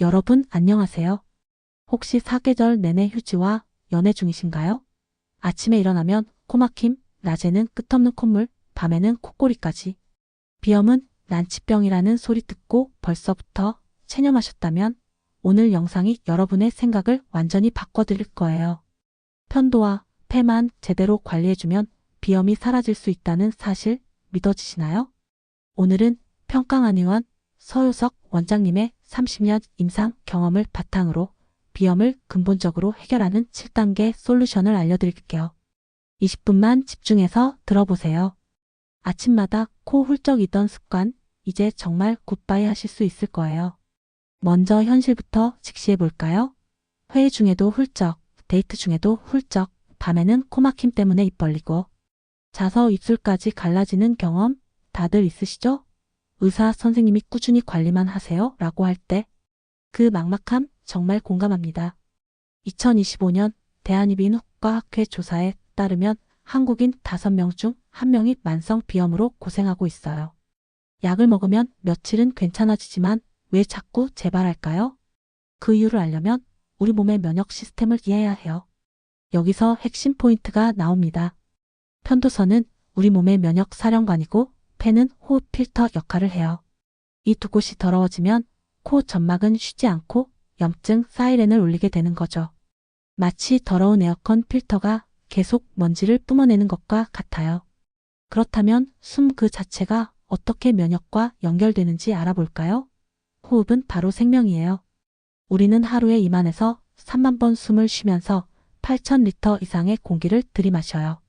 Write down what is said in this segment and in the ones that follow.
여러분 안녕하세요. 혹시 사계절 내내 휴지와 연애 중이신가요? 아침에 일어나면 코막힘, 낮에는 끝없는 콧물, 밤에는 콧골이까지. 비염은 난치병이라는 소리 듣고 벌써부터 체념하셨다면 오늘 영상이 여러분의 생각을 완전히 바꿔드릴 거예요. 편도와 폐만 제대로 관리해주면 비염이 사라질 수 있다는 사실 믿어지시나요? 오늘은 평강한의원 서효석 원장님의 30년 임상 경험을 바탕으로 비염을 근본적으로 해결하는 7단계 솔루션을 알려드릴게요. 20분만 집중해서 들어보세요. 아침마다 코 훌쩍이던 습관, 이제 정말 굿바이 하실 수 있을 거예요. 먼저 현실부터 직시해 볼까요? 회의 중에도 훌쩍, 데이트 중에도 훌쩍, 밤에는 코막힘 때문에 입 벌리고, 자서 입술까지 갈라지는 경험 다들 있으시죠? 의사 선생님이 꾸준히 관리만 하세요 라고 할 때 그 막막함 정말 공감합니다. 2025년 대한이비인후과학회 조사에 따르면 한국인 5명 중 1명이 만성 비염으로 고생하고 있어요. 약을 먹으면 며칠은 괜찮아지지만 왜 자꾸 재발할까요? 그 이유를 알려면 우리 몸의 면역 시스템을 이해해야 해요. 여기서 핵심 포인트가 나옵니다. 편도선은 우리 몸의 면역 사령관이고 폐는 호흡 필터 역할을 해요. 이 두 곳이 더러워지면 코 점막은 쉬지 않고 염증 사이렌을 울리게 되는 거죠. 마치 더러운 에어컨 필터가 계속 먼지를 뿜어내는 것과 같아요. 그렇다면 숨 그 자체가 어떻게 면역과 연결되는지 알아볼까요? 호흡은 바로 생명이에요. 우리는 하루에 2만에서 3만 번 숨을 쉬면서 8,000리터 이상의 공기를 들이마셔요.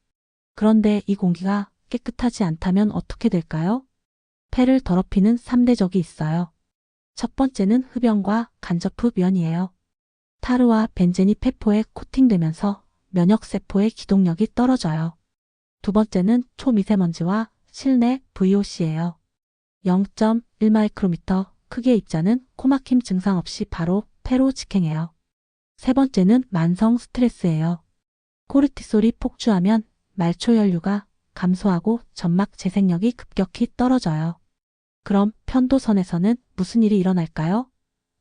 그런데 이 공기가 깨끗하지 않다면 어떻게 될까요? 폐를 더럽히는 3대 적이 있어요. 첫 번째는 흡연과 간접흡연이에요. 타르와 벤젠이 폐포에 코팅되면서 면역세포의 기동력이 떨어져요. 두 번째는 초미세먼지와 실내 VOC예요. 0.1마이크로미터 크기의 입자는 코막힘 증상 없이 바로 폐로 직행해요. 세 번째는 만성 스트레스예요. 코르티솔이 폭주하면 말초 혈류가 감소하고 점막 재생력이 급격히 떨어져요. 그럼 편도선에서는 무슨 일이 일어날까요?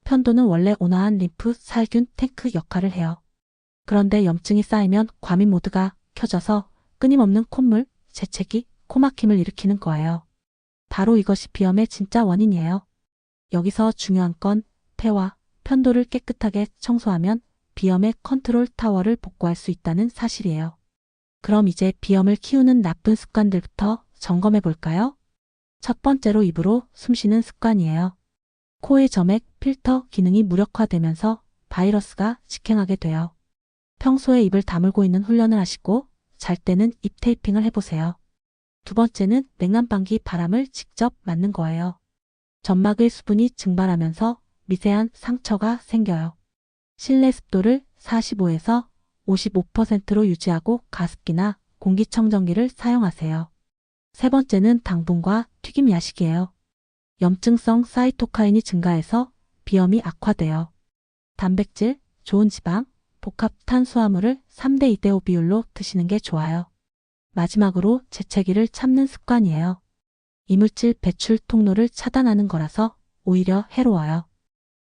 편도는 원래 온화한 림프 살균 탱크 역할을 해요. 그런데 염증이 쌓이면 과민 모드가 켜져서 끊임없는 콧물, 재채기, 코막힘을 일으키는 거예요. 바로 이것이 비염의 진짜 원인이에요. 여기서 중요한 건 폐와 편도를 깨끗하게 청소하면 비염의 컨트롤 타워를 복구할 수 있다는 사실이에요. 그럼 이제 비염을 키우는 나쁜 습관들부터 점검해 볼까요? 첫 번째로 입으로 숨 쉬는 습관이에요. 코의 점액 필터 기능이 무력화되면서 바이러스가 직행하게 돼요. 평소에 입을 다물고 있는 훈련을 하시고 잘 때는 입 테이핑을 해보세요. 두 번째는 냉난방기 바람을 직접 맞는 거예요. 점막의 수분이 증발하면서 미세한 상처가 생겨요. 실내 습도를 45에서 55%로 유지하고 가습기나 공기청정기를 사용하세요. 세 번째는 당분과 튀김 야식이에요. 염증성 사이토카인이 증가해서 비염이 악화돼요. 단백질, 좋은 지방, 복합 탄수화물을 3대 2대 5 비율로 드시는 게 좋아요. 마지막으로 재채기를 참는 습관이에요. 이물질 배출 통로를 차단하는 거라서 오히려 해로워요.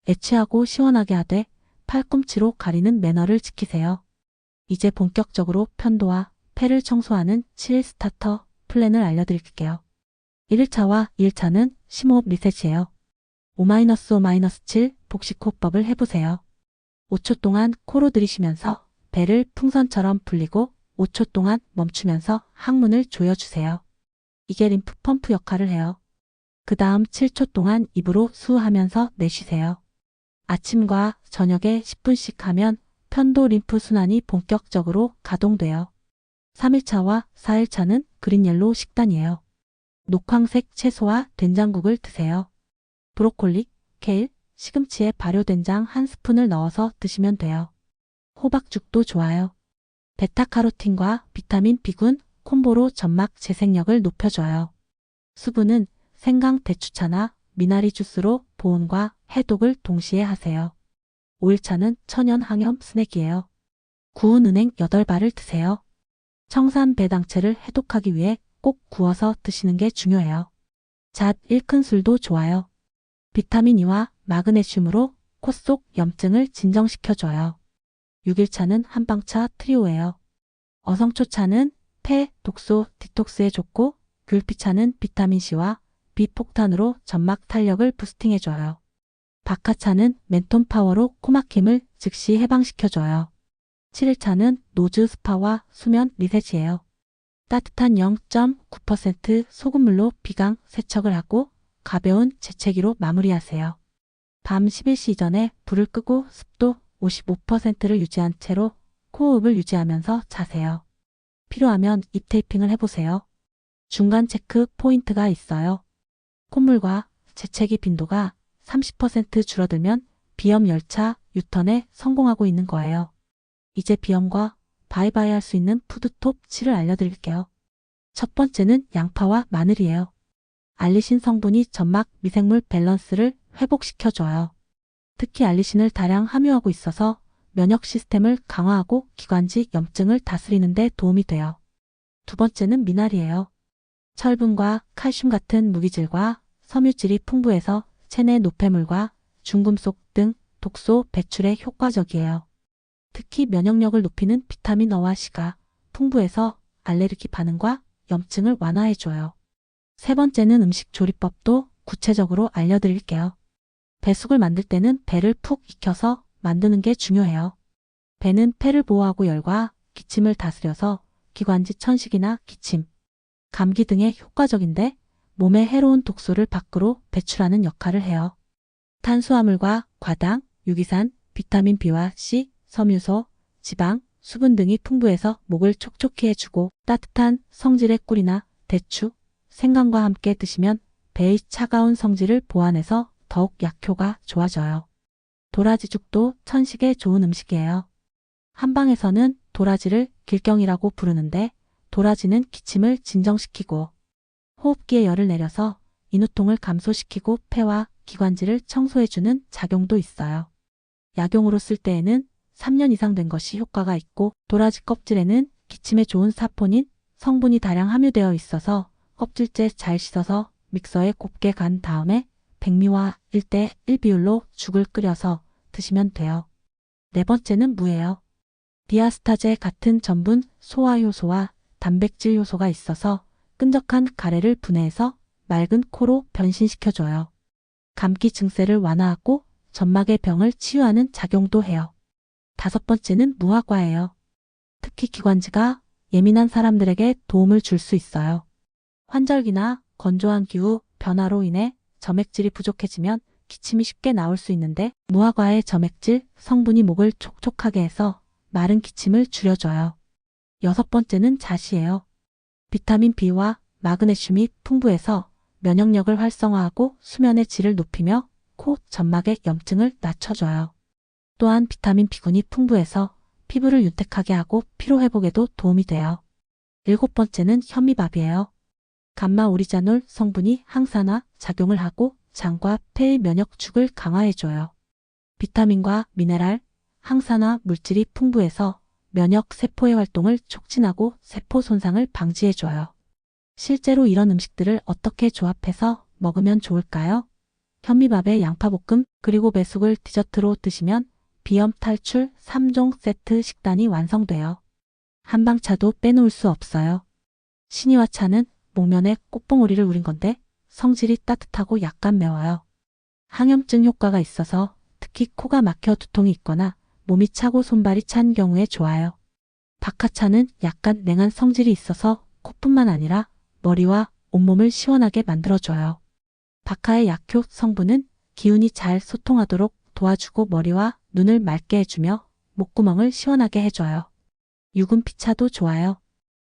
애취하고 시원하게 하되 팔꿈치로 가리는 매너를 지키세요. 이제 본격적으로 편도와 폐를 청소하는 7일 스타터 플랜을 알려드릴게요. 1일차와 2일차는 심호흡 리셋이에요. 5-5-7 복식호흡법을 해보세요. 5초 동안 코로 들이쉬면서 배를 풍선처럼 불리고 5초 동안 멈추면서 항문을 조여주세요. 이게 림프 펌프 역할을 해요. 그 다음 7초 동안 입으로 수하면서 내쉬세요. 아침과 저녁에 10분씩 하면 편도 림프 순환이 본격적으로 가동돼요. 3일차와 4일차는 그린옐로 식단이에요. 녹황색 채소와 된장국을 드세요. 브로콜리, 케일, 시금치에 발효된장 한 스푼을 넣어서 드시면 돼요. 호박죽도 좋아요. 베타카로틴과 비타민 B군 콤보로 점막 재생력을 높여줘요. 수분은 생강 대추차나 미나리 주스로 보온과 해독을 동시에 하세요. 5일차는 천연 항염 스낵이에요. 구운 은행 8발을 드세요. 청산 배당체를 해독하기 위해 꼭 구워서 드시는 게 중요해요. 잣 1큰술도 좋아요. 비타민 E와 마그네슘으로 코 속 염증을 진정시켜줘요. 6일차는 한방차 트리오예요. 어성초차는 폐, 독소, 디톡스에 좋고 귤피차는 비타민C와 비폭탄으로 점막 탄력을 부스팅해줘요. 박하차는 멘톤 파워로 코막힘을 즉시 해방시켜줘요. 7일차는 노즈 스파와 수면 리셋이에요. 따뜻한 0.9% 소금물로 비강 세척을 하고 가벼운 재채기로 마무리하세요. 밤 11시 이전에 불을 끄고 습도 55%를 유지한 채로 코호흡을 유지하면서 자세요. 필요하면 입 테이핑을 해보세요. 중간 체크 포인트가 있어요. 콧물과 재채기 빈도가 30% 줄어들면 비염 열차 유턴에 성공하고 있는 거예요. 이제 비염과 바이바이 할 수 있는 푸드톱 7을 알려드릴게요. 첫 번째는 양파와 마늘이에요. 알리신 성분이 점막 미생물 밸런스를 회복시켜줘요. 특히 알리신을 다량 함유하고 있어서 면역 시스템을 강화하고 기관지 염증을 다스리는 데 도움이 돼요. 두 번째는 미나리예요. 철분과 칼슘 같은 무기질과 섬유질이 풍부해서 체내 노폐물과 중금속 등 독소 배출에 효과적이에요. 특히 면역력을 높이는 비타민 어와 C가 풍부해서 알레르기 반응과 염증을 완화해줘요. 세 번째는 음식 조리법도 구체적으로 알려드릴게요. 배숙을 만들 때는 배를 푹 익혀서 만드는 게 중요해요. 배는 폐를 보호하고 열과 기침을 다스려서 기관지 천식이나 기침, 감기 등에 효과적인데 몸에 해로운 독소를 밖으로 배출하는 역할을 해요. 탄수화물과 과당, 유기산, 비타민 B와 C, 섬유소, 지방, 수분 등이 풍부해서 목을 촉촉히 해주고 따뜻한 성질의 꿀이나 대추, 생강과 함께 드시면 배의 차가운 성질을 보완해서 더욱 약효가 좋아져요. 도라지죽도 천식에 좋은 음식이에요. 한방에서는 도라지를 길경이라고 부르는데 도라지는 기침을 진정시키고 호흡기에 열을 내려서 인후통을 감소시키고 폐와 기관지를 청소해주는 작용도 있어요. 약용으로 쓸 때에는 3년 이상 된 것이 효과가 있고 도라지 껍질에는 기침에 좋은 사포닌 성분이 다량 함유되어 있어서 껍질째 잘 씻어서 믹서에 곱게 간 다음에 백미와 1대 1 비율로 죽을 끓여서 드시면 돼요. 네 번째는 무예요. 디아스타제 같은 전분 소화 효소와 단백질 효소가 있어서 끈적한 가래를 분해해서 맑은 코로 변신시켜줘요. 감기 증세를 완화하고 점막의 병을 치유하는 작용도 해요. 다섯 번째는 무화과예요. 특히 기관지가 예민한 사람들에게 도움을 줄 수 있어요. 환절기나 건조한 기후 변화로 인해 점액질이 부족해지면 기침이 쉽게 나올 수 있는데 무화과의 점액질 성분이 목을 촉촉하게 해서 마른 기침을 줄여줘요. 여섯 번째는 자시예요. 비타민 B와 마그네슘이 풍부해서 면역력을 활성화하고 수면의 질을 높이며 코, 점막의 염증을 낮춰줘요. 또한 비타민 B군이 풍부해서 피부를 윤택하게 하고 피로 회복에도 도움이 돼요. 일곱 번째는 현미밥이에요. 감마 오리자놀 성분이 항산화 작용을 하고 장과 폐의 면역축을 강화해줘요. 비타민과 미네랄, 항산화 물질이 풍부해서 면역 세포의 활동을 촉진하고 세포 손상을 방지해줘요. 실제로 이런 음식들을 어떻게 조합해서 먹으면 좋을까요? 현미밥에 양파볶음 그리고 배숙을 디저트로 드시면 비염 탈출 3종 세트 식단이 완성돼요. 한방차도 빼놓을 수 없어요. 신이와 차는 목면에 꽃봉오리를 우린 건데 성질이 따뜻하고 약간 매워요. 항염증 효과가 있어서 특히 코가 막혀 두통이 있거나 몸이 차고 손발이 찬 경우에 좋아요. 박하차는 약간 냉한 성질이 있어서 코뿐만 아니라 머리와 온몸을 시원하게 만들어줘요. 박하의 약효 성분은 기운이 잘 소통하도록 도와주고 머리와 눈을 맑게 해주며 목구멍을 시원하게 해줘요. 유금 피차도 좋아요.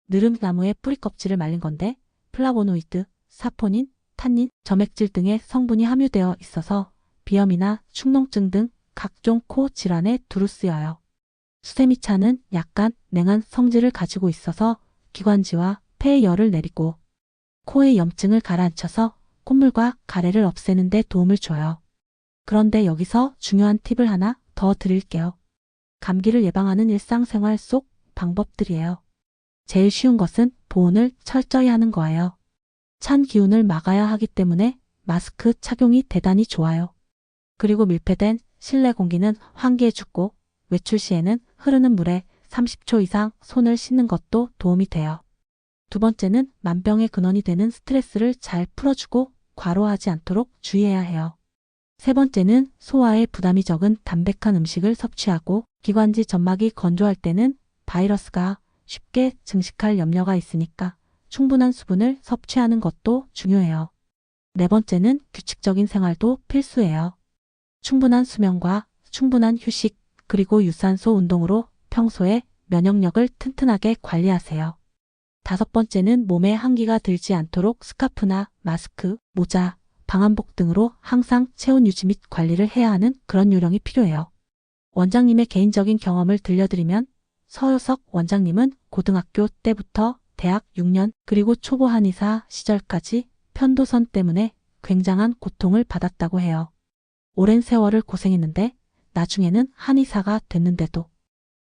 느릅나무의 뿌리 껍질을 말린 건데 플라보노이드, 사포닌, 탄닌, 점액질 등의 성분이 함유되어 있어서 비염이나 축농증 등 각종 코 질환에 두루 쓰여요. 수세미차는 약간 냉한 성질을 가지고 있어서 기관지와 폐의 열을 내리고 코의 염증을 가라앉혀서 콧물과 가래를 없애는 데 도움을 줘요. 그런데 여기서 중요한 팁을 하나 더 드릴게요. 감기를 예방하는 일상생활 속 방법들이에요. 제일 쉬운 것은 보온을 철저히 하는 거예요. 찬 기운을 막아야 하기 때문에 마스크 착용이 대단히 좋아요. 그리고 밀폐된 실내 공기는 환기해 주고 외출 시에는 흐르는 물에 30초 이상 손을 씻는 것도 도움이 돼요. 두 번째는 만병의 근원이 되는 스트레스를 잘 풀어주고 과로하지 않도록 주의해야 해요. 세 번째는 소화에 부담이 적은 담백한 음식을 섭취하고 기관지 점막이 건조할 때는 바이러스가 쉽게 증식할 염려가 있으니까 충분한 수분을 섭취하는 것도 중요해요. 네 번째는 규칙적인 생활도 필수예요. 충분한 수면과 충분한 휴식 그리고 유산소 운동으로 평소에 면역력을 튼튼하게 관리하세요. 다섯 번째는 몸에 한기가 들지 않도록 스카프나 마스크, 모자, 방한복 등으로 항상 체온 유지 및 관리를 해야 하는 그런 요령이 필요해요. 원장님의 개인적인 경험을 들려드리면 서효석 원장님은 고등학교 때부터 대학 6년 그리고 초보 한의사 시절까지 편도선 때문에 굉장한 고통을 받았다고 해요. 오랜 세월을 고생했는데 나중에는 한의사가 됐는데도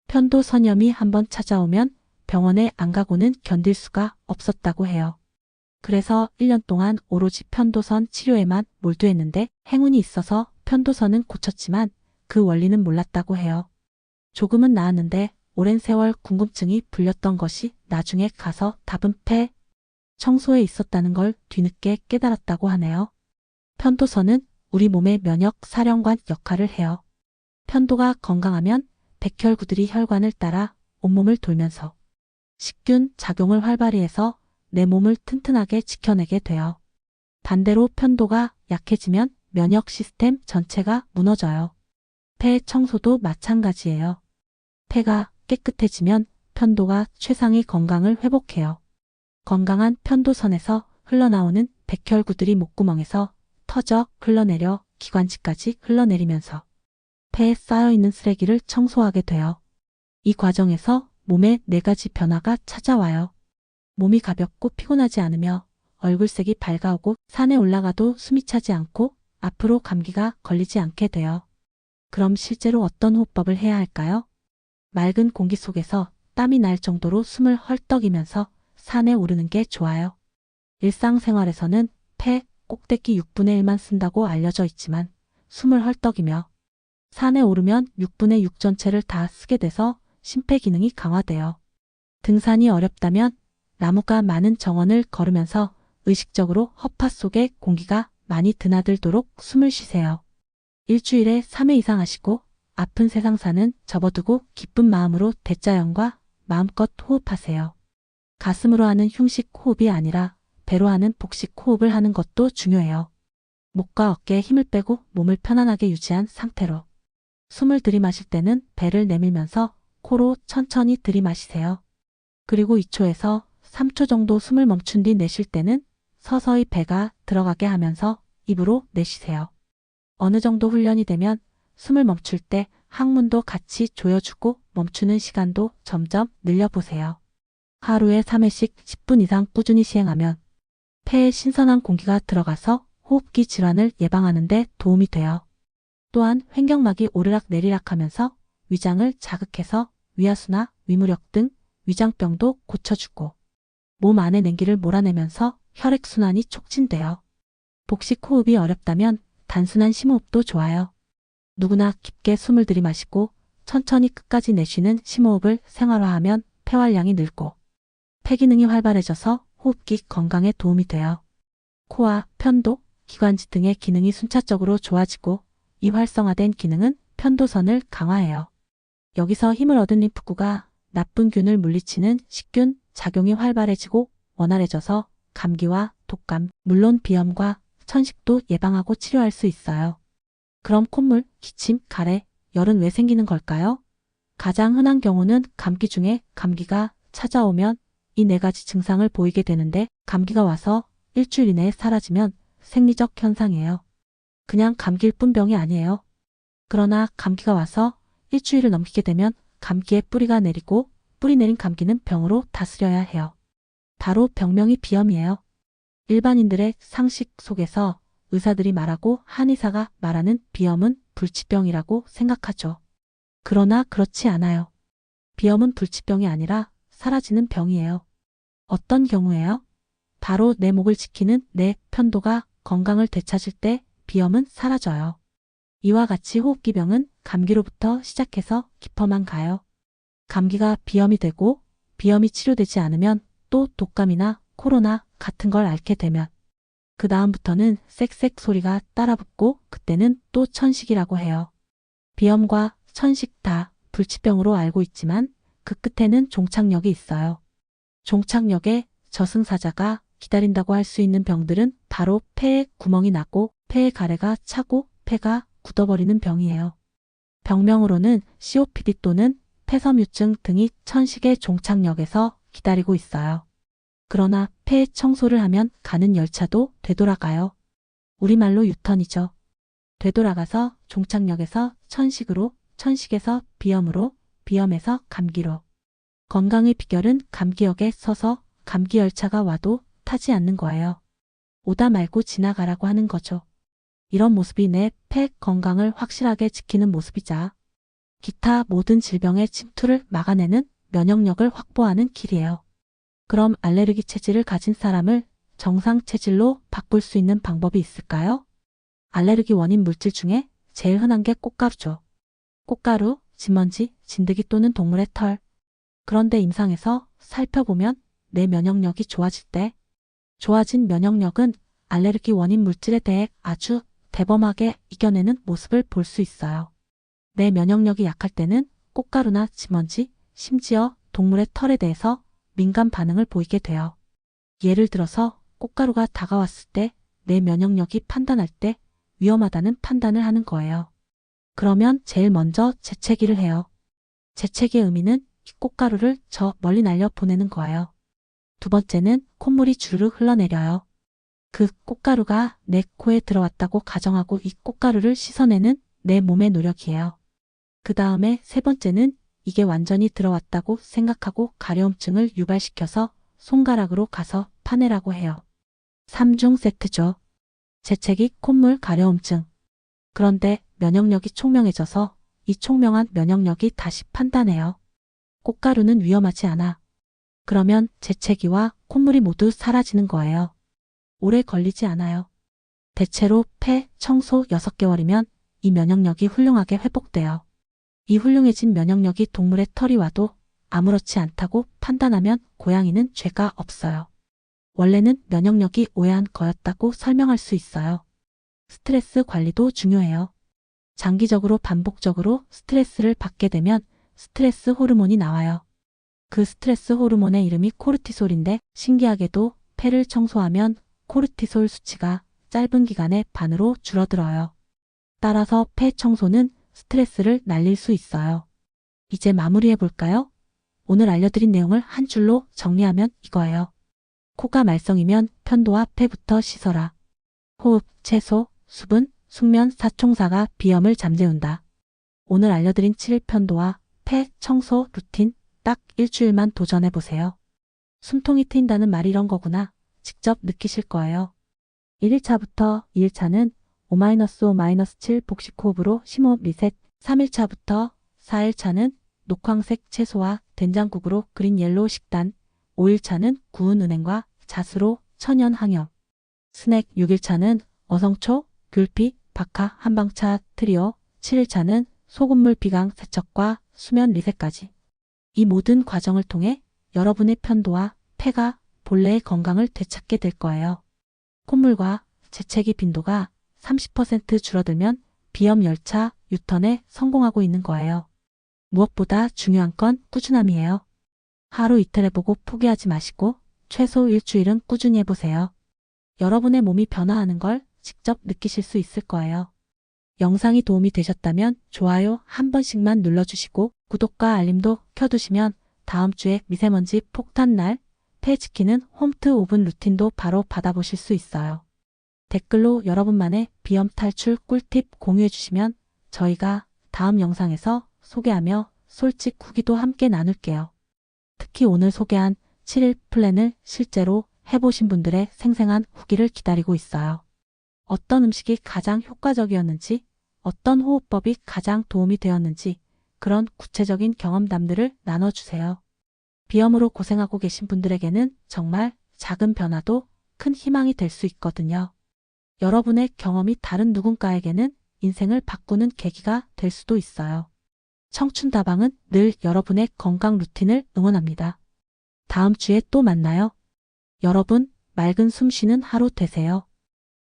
편도 선염이 한번 찾아오면 병원에 안 가고는 견딜 수가 없었다고 해요. 그래서 1년 동안 오로지 편도선 치료에만 몰두했는데 행운이 있어서 편도선은 고쳤지만 그 원리는 몰랐다고 해요. 조금은 나았는데 오랜 세월 궁금증이 불렸던 것이 나중에 가서 답은 폐 청소에 있었다는 걸 뒤늦게 깨달았다고 하네요. 편도선은 우리 몸의 면역 사령관 역할을 해요. 편도가 건강하면 백혈구들이 혈관을 따라 온몸을 돌면서 식균 작용을 활발히 해서 내 몸을 튼튼하게 지켜내게 돼요. 반대로 편도가 약해지면 면역 시스템 전체가 무너져요. 폐 청소도 마찬가지예요. 폐가 깨끗해지면 편도가 최상의 건강을 회복해요. 건강한 편도선에서 흘러나오는 백혈구들이 목구멍에서 터져 흘러내려 기관지까지 흘러내리면서 폐에 쌓여있는 쓰레기를 청소하게 돼요. 이 과정에서 몸에 네 가지 변화가 찾아와요. 몸이 가볍고 피곤하지 않으며 얼굴색이 밝아오고 산에 올라가도 숨이 차지 않고 앞으로 감기가 걸리지 않게 돼요. 그럼 실제로 어떤 호흡법을 해야 할까요? 맑은 공기 속에서 땀이 날 정도로 숨을 헐떡이면서 산에 오르는 게 좋아요. 일상생활에서는 폐 꼭대기 6분의 1만 쓴다고 알려져 있지만 숨을 헐떡이며 산에 오르면 6분의 6 전체를 다 쓰게 돼서 심폐 기능이 강화돼요. 등산이 어렵다면 나무가 많은 정원을 걸으면서 의식적으로 허파 속에 공기가 많이 드나들도록 숨을 쉬세요. 일주일에 3회 이상 하시고 아픈 세상 사는 접어두고 기쁜 마음으로 대자연과 마음껏 호흡하세요. 가슴으로 하는 흉식 호흡이 아니라 배로 하는 복식 호흡을 하는 것도 중요해요. 목과 어깨에 힘을 빼고 몸을 편안하게 유지한 상태로 숨을 들이마실 때는 배를 내밀면서 코로 천천히 들이마시세요. 그리고 2초에서 3초 정도 숨을 멈춘 뒤 내쉴 때는 서서히 배가 들어가게 하면서 입으로 내쉬세요. 어느 정도 훈련이 되면 숨을 멈출 때 항문도 같이 조여주고 멈추는 시간도 점점 늘려보세요. 하루에 3회씩 10분 이상 꾸준히 시행하면 폐에 신선한 공기가 들어가서 호흡기 질환을 예방하는 데 도움이 돼요. 또한 횡격막이 오르락 내리락 하면서 위장을 자극해서 위하수나 위무력 등 위장병도 고쳐주고 몸 안의 냉기를 몰아내면서 혈액순환이 촉진돼요. 복식 호흡이 어렵다면 단순한 심호흡도 좋아요. 누구나 깊게 숨을 들이마시고 천천히 끝까지 내쉬는 심호흡을 생활화하면 폐활량이 늘고 폐 기능이 활발해져서 호흡기 건강에 도움이 돼요. 코와 편도, 기관지 등의 기능이 순차적으로 좋아지고 이 활성화된 기능은 편도선을 강화해요. 여기서 힘을 얻은 림프구가 나쁜 균을 물리치는 식균 작용이 활발해지고 원활해져서 감기와 독감, 물론 비염과 천식도 예방하고 치료할 수 있어요. 그럼 콧물, 기침, 가래, 열은 왜 생기는 걸까요? 가장 흔한 경우는 감기 중에 감기가 찾아오면 이 네 가지 증상을 보이게 되는데 감기가 와서 일주일 이내에 사라지면 생리적 현상이에요. 그냥 감기일 뿐 병이 아니에요. 그러나 감기가 와서 일주일을 넘기게 되면 감기에 뿌리가 내리고 뿌리 내린 감기는 병으로 다스려야 해요. 바로 병명이 비염이에요. 일반인들의 상식 속에서 의사들이 말하고 한의사가 말하는 비염은 불치병이라고 생각하죠. 그러나 그렇지 않아요. 비염은 불치병이 아니라 사라지는 병이에요. 어떤 경우에요? 바로 내 목을 지키는 내 편도가 건강을 되찾을 때 비염은 사라져요. 이와 같이 호흡기 병은 감기로부터 시작해서 깊어만 가요. 감기가 비염이 되고 비염이 치료되지 않으면 또 독감이나 코로나 같은 걸 앓게 되면 그 다음부터는 쌕쌕 소리가 따라붙고 그때는 또 천식이라고 해요. 비염과 천식 다 불치병으로 알고 있지만 그 끝에는 종착역이 있어요. 종착역에 저승사자가 기다린다고 할 수 있는 병들은 바로 폐에 구멍이 나고 폐의 가래가 차고 폐가 굳어버리는 병이에요. 병명으로는 COPD 또는 폐섬유증 등이 천식의 종착역에서 기다리고 있어요. 그러나 폐 청소를 하면 가는 열차도 되돌아가요. 우리말로 유턴이죠. 되돌아가서 종착역에서 천식으로, 천식에서 비염으로, 비염에서 감기로. 건강의 비결은 감기역에 서서 감기 열차가 와도 타지 않는 거예요. 오다 말고 지나가라고 하는 거죠. 이런 모습이 내 폐 건강을 확실하게 지키는 모습이자 기타 모든 질병의 침투를 막아내는 면역력을 확보하는 길이에요. 그럼 알레르기 체질을 가진 사람을 정상 체질로 바꿀 수 있는 방법이 있을까요? 알레르기 원인 물질 중에 제일 흔한 게 꽃가루죠. 꽃가루, 진먼지, 진드기 또는 동물의 털. 그런데 임상에서 살펴보면 내 면역력이 좋아질 때 좋아진 면역력은 알레르기 원인 물질에 대해 아주 대범하게 이겨내는 모습을 볼 수 있어요. 내 면역력이 약할 때는 꽃가루나 진먼지, 심지어 동물의 털에 대해서 민감 반응을 보이게 돼요. 예를 들어서 꽃가루가 다가왔을 때 내 면역력이 판단할 때 위험하다는 판단을 하는 거예요. 그러면 제일 먼저 재채기를 해요. 재채기의 의미는 이 꽃가루를 저 멀리 날려 보내는 거예요. 두 번째는 콧물이 주르륵 흘러내려요. 그 꽃가루가 내 코에 들어왔다고 가정하고 이 꽃가루를 씻어내는 내 몸의 노력이에요. 그 다음에 세 번째는 이게 완전히 들어왔다고 생각하고 가려움증을 유발시켜서 손가락으로 가서 파내라고 해요. 3중 세트죠. 재채기, 콧물, 가려움증. 그런데 면역력이 총명해져서 이 총명한 면역력이 다시 판단해요. 꽃가루는 위험하지 않아. 그러면 재채기와 콧물이 모두 사라지는 거예요. 오래 걸리지 않아요. 대체로 폐 청소 6개월이면 이 면역력이 훌륭하게 회복돼요. 이 훌륭해진 면역력이 동물의 털이 와도 아무렇지 않다고 판단하면 고양이는 죄가 없어요. 원래는 면역력이 오해한 거였다고 설명할 수 있어요. 스트레스 관리도 중요해요. 장기적으로 반복적으로 스트레스를 받게 되면 스트레스 호르몬이 나와요. 그 스트레스 호르몬의 이름이 코르티솔인데 신기하게도 폐를 청소하면 코르티솔 수치가 짧은 기간에 반으로 줄어들어요. 따라서 폐 청소는 스트레스를 날릴 수 있어요. 이제 마무리해 볼까요? 오늘 알려드린 내용을 한 줄로 정리하면 이거예요. 코가 말썽이면 편도와 폐부터 씻어라. 호흡, 채소, 수분, 숙면, 사총사가 비염을 잠재운다. 오늘 알려드린 7일 편도와 폐 청소 루틴 딱 일주일만 도전해 보세요. 숨통이 트인다는 말이 이런 거구나. 직접 느끼실 거예요. 1일차부터 2일차는 5-5-7 복식 호흡으로 심호흡 리셋, 3일차부터 4일차는 녹황색 채소와 된장국으로 그린 옐로우 식단, 5일차는 구운 은행과 자수로 천연 항염, 스낵 6일차는 어성초, 귤피, 박하, 한방차 트리오, 7일차는 소금물 비강 세척과 수면 리셋까지. 이 모든 과정을 통해 여러분의 편도와 폐가 본래의 건강을 되찾게 될 거예요. 콧물과 재채기 빈도가 30% 줄어들면 비염 열차 유턴에 성공하고 있는 거예요. 무엇보다 중요한 건 꾸준함이에요. 하루 이틀 해보고 포기하지 마시고 최소 일주일은 꾸준히 해보세요. 여러분의 몸이 변화하는 걸 직접 느끼실 수 있을 거예요. 영상이 도움이 되셨다면 좋아요 한 번씩만 눌러주시고 구독과 알림도 켜두시면 다음 주에 미세먼지 폭탄 날 폐 지키는 홈트 오븐 루틴도 바로 받아보실 수 있어요. 댓글로 여러분만의 비염 탈출 꿀팁 공유해 주시면 저희가 다음 영상에서 소개하며 솔직 후기도 함께 나눌게요. 특히 오늘 소개한 7일 플랜을 실제로 해보신 분들의 생생한 후기를 기다리고 있어요. 어떤 음식이 가장 효과적이었는지, 어떤 호흡법이 가장 도움이 되었는지, 그런 구체적인 경험담들을 나눠주세요. 비염으로 고생하고 계신 분들에게는 정말 작은 변화도 큰 희망이 될 수 있거든요. 여러분의 경험이 다른 누군가에게는 인생을 바꾸는 계기가 될 수도 있어요. 청춘다방은 늘 여러분의 건강 루틴을 응원합니다. 다음 주에 또 만나요. 여러분, 맑은 숨 쉬는 하루 되세요.